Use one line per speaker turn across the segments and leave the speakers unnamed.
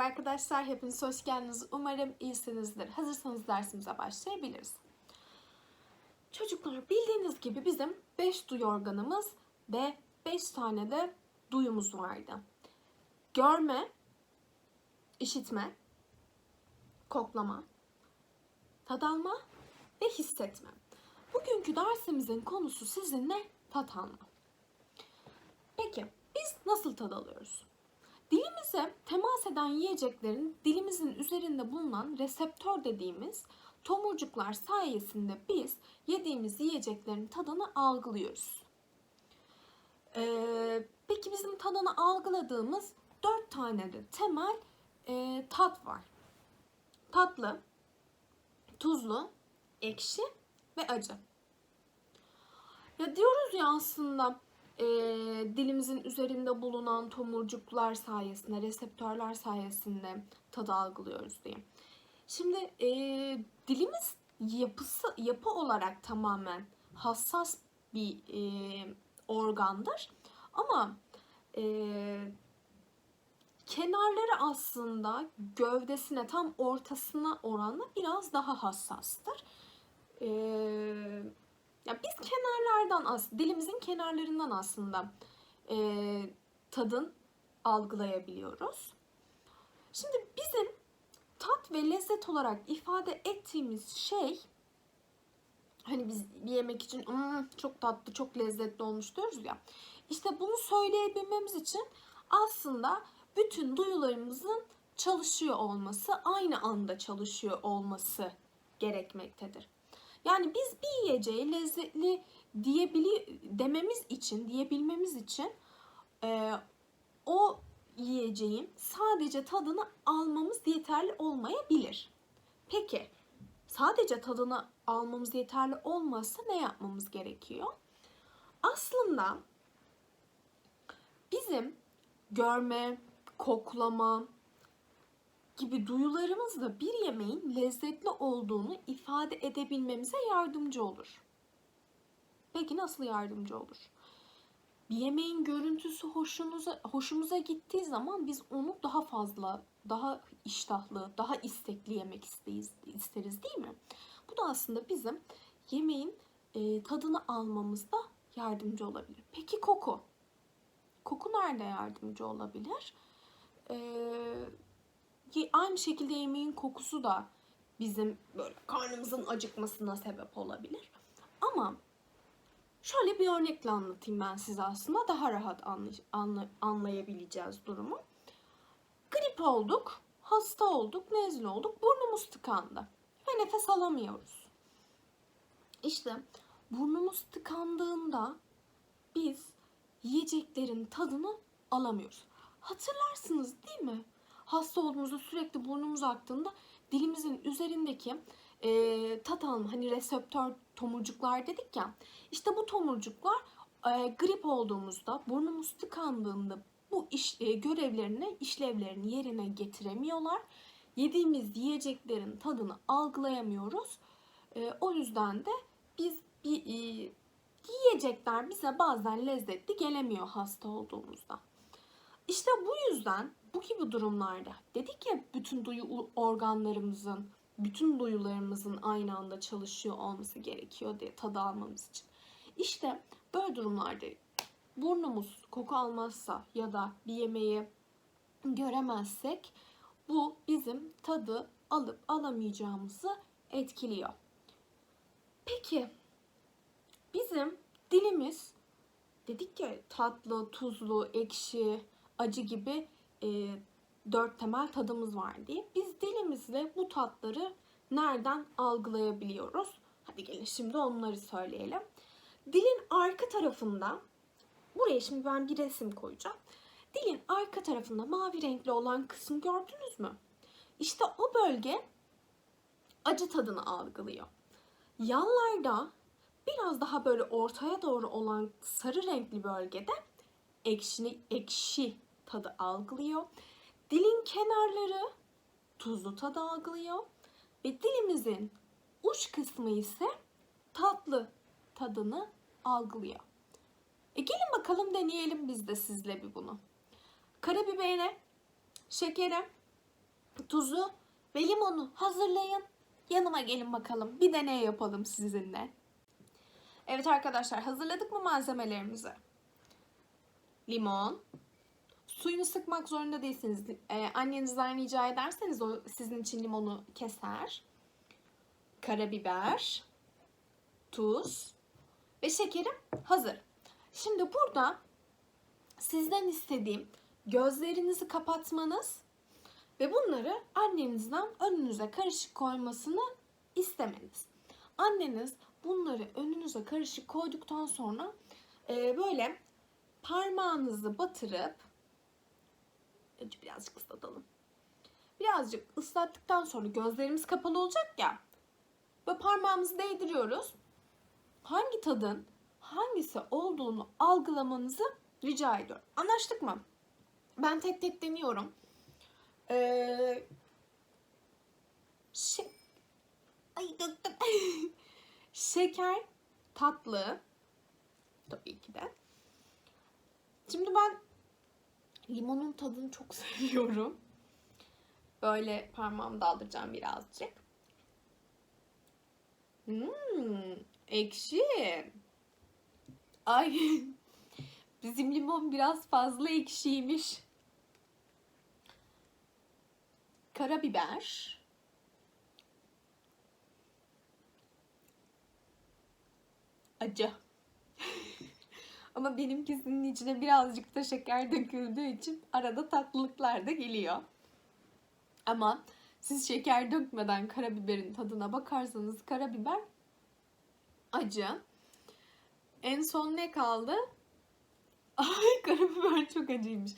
Merhaba arkadaşlar, hepiniz hoş geldiniz. Umarım iyisinizdir. Hazırsanız dersimize başlayabiliriz. Çocuklar bildiğiniz gibi bizim 5 duyu organımız ve 5 tane de duyumuz vardı. Görme, işitme, koklama, tad alma ve hissetme. Bugünkü dersimizin konusu sizinle tat alma. Peki biz nasıl tad alıyoruz? Dilimize temas eden yiyeceklerin dilimizin üzerinde bulunan reseptör dediğimiz tomurcuklar sayesinde biz yediğimiz yiyeceklerin tadını algılıyoruz. Ee, peki bizim tadını algıladığımız dört tane de temel e, tat var. Tatlı, tuzlu, ekşi ve acı. Ya diyoruz ya aslında e, dilimizin üzerinde bulunan tomurcuklar sayesinde, reseptörler sayesinde tadı algılıyoruz diye. Şimdi e, dilimiz yapısı yapı olarak tamamen hassas bir e, organdır. Ama e, kenarları aslında gövdesine tam ortasına oranla biraz daha hassastır. E, kenarlardan as dilimizin kenarlarından aslında e, tadın algılayabiliyoruz. Şimdi bizim tat ve lezzet olarak ifade ettiğimiz şey hani biz bir yemek için mmm, çok tatlı, çok lezzetli olmuş diyoruz ya. İşte bunu söyleyebilmemiz için aslında bütün duyularımızın çalışıyor olması, aynı anda çalışıyor olması gerekmektedir. Yani biz bir yiyeceği lezzetli diyebili dememiz için, diyebilmemiz için e, o yiyeceğin sadece tadını almamız yeterli olmayabilir. Peki sadece tadını almamız yeterli olmazsa ne yapmamız gerekiyor? Aslında bizim görme, koklama, gibi duyularımızla bir yemeğin lezzetli olduğunu ifade edebilmemize yardımcı olur. Peki nasıl yardımcı olur? Bir yemeğin görüntüsü hoşumuza, hoşumuza gittiği zaman biz onu daha fazla, daha iştahlı, daha istekli yemek isteyiz, isteriz değil mi? Bu da aslında bizim yemeğin e, tadını almamızda yardımcı olabilir. Peki koku? Koku nerede yardımcı olabilir? Eee aynı şekilde yemeğin kokusu da bizim böyle karnımızın acıkmasına sebep olabilir. Ama şöyle bir örnekle anlatayım ben size aslında daha rahat anlay anlay anlayabileceğiz durumu. Grip olduk, hasta olduk, nezle olduk, burnumuz tıkandı ve nefes alamıyoruz. İşte burnumuz tıkandığında biz yiyeceklerin tadını alamıyoruz. Hatırlarsınız değil mi? hasta olduğumuzda sürekli burnumuz aktığında dilimizin üzerindeki e, tat alma hani reseptör tomurcuklar dedik ya işte bu tomurcuklar e, grip olduğumuzda burnumuz tıkandığında bu iş, e, görevlerini işlevlerini yerine getiremiyorlar. Yediğimiz yiyeceklerin tadını algılayamıyoruz. E, o yüzden de biz bir e, yiyecekler bize bazen lezzetli gelemiyor hasta olduğumuzda. İşte bu yüzden bu gibi durumlarda dedik ya bütün duyu organlarımızın, bütün duyularımızın aynı anda çalışıyor olması gerekiyor diye tadı almamız için. İşte böyle durumlarda burnumuz koku almazsa ya da bir yemeği göremezsek bu bizim tadı alıp alamayacağımızı etkiliyor. Peki bizim dilimiz dedik ya tatlı, tuzlu, ekşi, acı gibi e, dört temel tadımız var diye. Biz dilimizle bu tatları nereden algılayabiliyoruz? Hadi gelin şimdi onları söyleyelim. Dilin arka tarafında, buraya şimdi ben bir resim koyacağım. Dilin arka tarafında mavi renkli olan kısmı gördünüz mü? İşte o bölge acı tadını algılıyor. Yanlarda biraz daha böyle ortaya doğru olan sarı renkli bölgede ekşi, ekşi tadı algılıyor. Dilin kenarları tuzlu tadı algılıyor. Ve dilimizin uç kısmı ise tatlı tadını algılıyor. E gelin bakalım deneyelim biz de sizle bir bunu. Karabibere, şekere, tuzu ve limonu hazırlayın. Yanıma gelin bakalım. Bir deney yapalım sizinle. Evet arkadaşlar hazırladık mı malzemelerimizi? Limon. Suyunu sıkmak zorunda değilsiniz. Ee, annenizden rica ederseniz o sizin için limonu keser. Karabiber. Tuz. Ve şekerim hazır. Şimdi burada sizden istediğim gözlerinizi kapatmanız ve bunları annenizden önünüze karışık koymasını istemeniz. Anneniz bunları önünüze karışık koyduktan sonra e, böyle parmağınızı batırıp önce birazcık ıslatalım. Birazcık ıslattıktan sonra gözlerimiz kapalı olacak ya. Ve parmağımızı değdiriyoruz. Hangi tadın hangisi olduğunu algılamanızı rica ediyorum. Anlaştık mı? Ben tek tek deniyorum. Ee, şe- Ay döktüm. Şeker, tatlı. Tabii ki de. Şimdi ben limonun tadını çok seviyorum. Böyle parmağımı daldıracağım birazcık. Hmm, ekşi. Ay bizim limon biraz fazla ekşiymiş. Karabiber. Acı. Ama benimkisinin içine birazcık da şeker döküldüğü için arada tatlılıklar da geliyor. Ama siz şeker dökmeden karabiberin tadına bakarsanız karabiber acı. En son ne kaldı? Ay karabiber çok acıymış.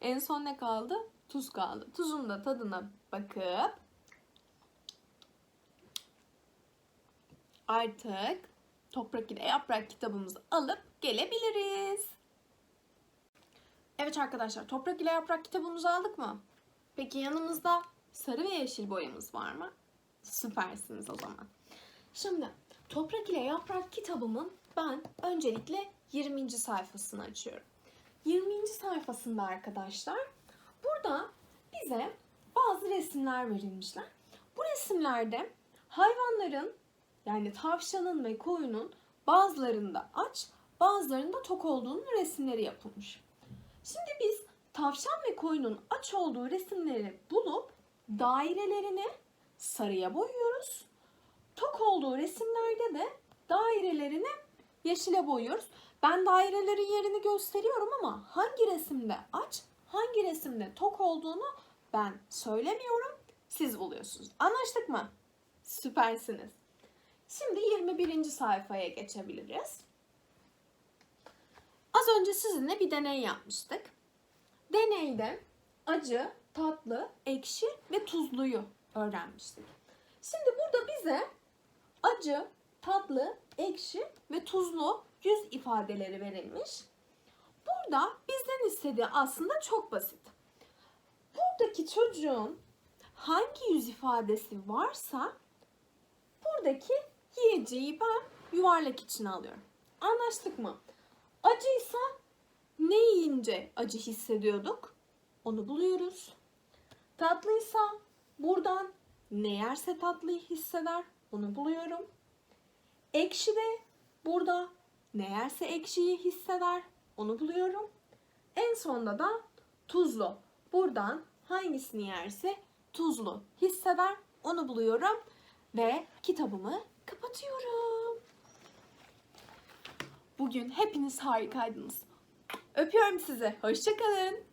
En son ne kaldı? Tuz kaldı. Tuzun da tadına bakıp artık Toprak ile Yaprak kitabımızı alıp gelebiliriz. Evet arkadaşlar Toprak ile Yaprak kitabımızı aldık mı? Peki yanımızda sarı ve yeşil boyamız var mı? Süpersiniz o zaman. Şimdi Toprak ile Yaprak kitabımın ben öncelikle 20. sayfasını açıyorum. 20. sayfasında arkadaşlar burada bize bazı resimler verilmişler. Bu resimlerde hayvanların yani tavşanın ve koyunun bazılarında aç, bazılarında tok olduğunun resimleri yapılmış. Şimdi biz tavşan ve koyunun aç olduğu resimleri bulup dairelerini sarıya boyuyoruz. Tok olduğu resimlerde de dairelerini yeşile boyuyoruz. Ben dairelerin yerini gösteriyorum ama hangi resimde aç, hangi resimde tok olduğunu ben söylemiyorum. Siz buluyorsunuz. Anlaştık mı? Süpersiniz. Şimdi 21. sayfaya geçebiliriz. Az önce sizinle bir deney yapmıştık. Deneyde acı, tatlı, ekşi ve tuzluyu öğrenmiştik. Şimdi burada bize acı, tatlı, ekşi ve tuzlu yüz ifadeleri verilmiş. Burada bizden istediği aslında çok basit. Buradaki çocuğun hangi yüz ifadesi varsa buradaki yiyeceği ben yuvarlak içine alıyorum. Anlaştık mı? Acıysa ne yiyince acı hissediyorduk? Onu buluyoruz. Tatlıysa buradan ne yerse tatlıyı hisseder. Onu buluyorum. Ekşi de burada ne yerse ekşiyi hisseder. Onu buluyorum. En sonda da tuzlu. Buradan hangisini yerse tuzlu hisseder. Onu buluyorum ve kitabımı kapatıyorum. Bugün hepiniz harikaydınız. Öpüyorum sizi. Hoşçakalın.